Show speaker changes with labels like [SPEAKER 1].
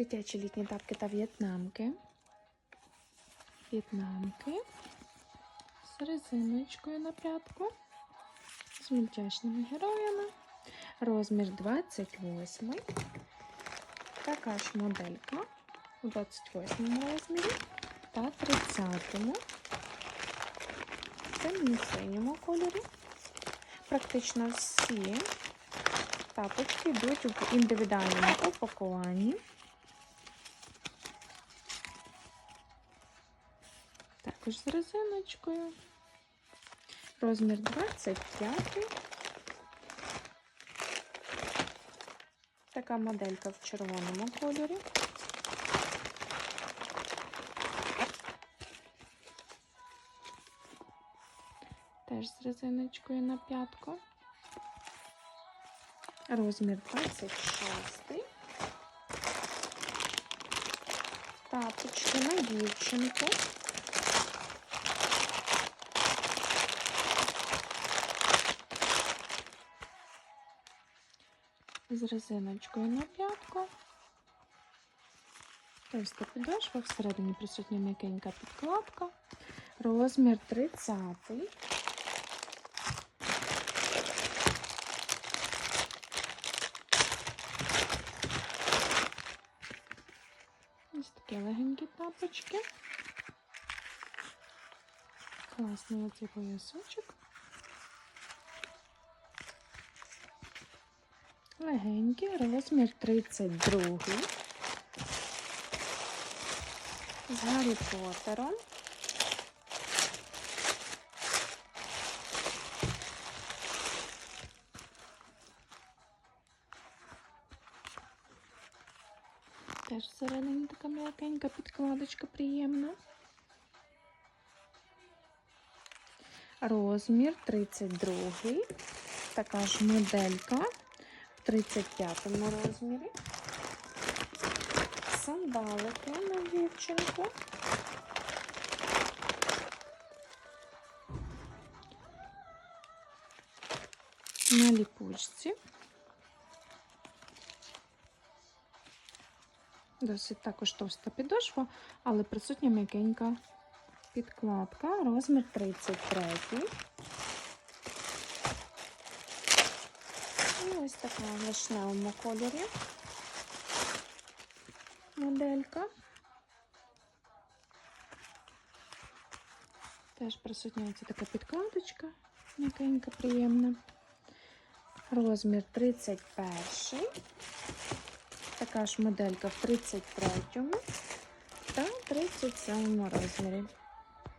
[SPEAKER 1] Дитячі літні тапки та в'єтнамки. В'єтнамки з резиночкою на п'ятку, з мультяшними героями. Розмір 28. Така ж моделька у 28 розмірі та 30. Це в синьому кольорі. Практично всі тапочки йдуть в індивідуальному упакуванні. Також з резиночкою. Розмір 25. Така моделька в червоному кольорі. Теж з резиночкою на п'ятку. Розмір 26. Тапочки на дівчинку. З резиночкою на п'ятку. Товста підошва, всередині присутня м'якенька підкладка. Розмір 30. Ось такі легенькі тапочки. Класний оцей поясочок. Легенький, розмір 32. З Гаррі Поттером. Теж всередині така м'якенька підкладочка приємна. Розмір 32. Така ж моделька в 35 розмірі. Сандалики на дівчинку. На ліпучці. Досить також товста підошва, але присутня м'якенька підкладка. Розмір 33. І ось така в вишневому кольорі моделька. Теж присутня ось така підкладочка, м'якенька, приємна. Розмір 31. Така ж моделька в 33 та 37 розмірі.